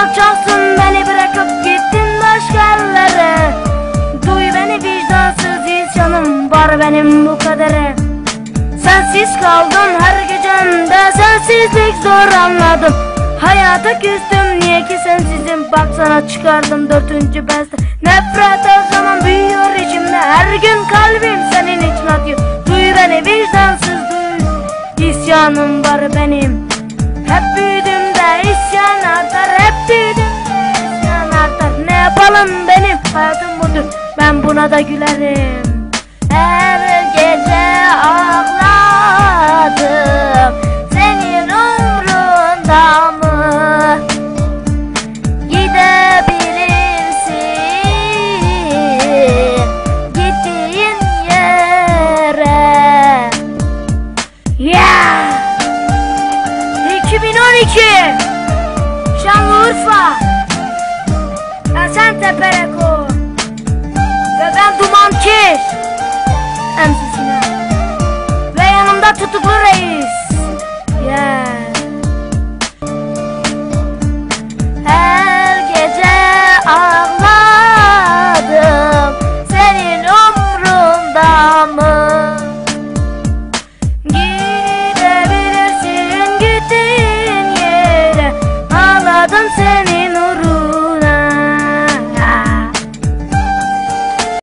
alçaksın beni bırakıp gittin başka yerlere. Duy beni vicdansız isyanım var benim bu kadarı Sensiz kaldım her gecemde sensizlik zor anladım. Hayata küstüm niye ki sensizim? Baksana çıkardım dörtüncü beste Nefret o zaman büyüyor içimde. Her gün kalbim senin için atıyor Duy beni vicdansız duy. İsyanım var benim. Hep büyüdüm de isyana Ona da gülerim. Her gece ağladım. Senin umrunda mı? Gidebilirsin Gittiğin yere. Yeah! 2012 Şanlıurfa Gaziantep'e.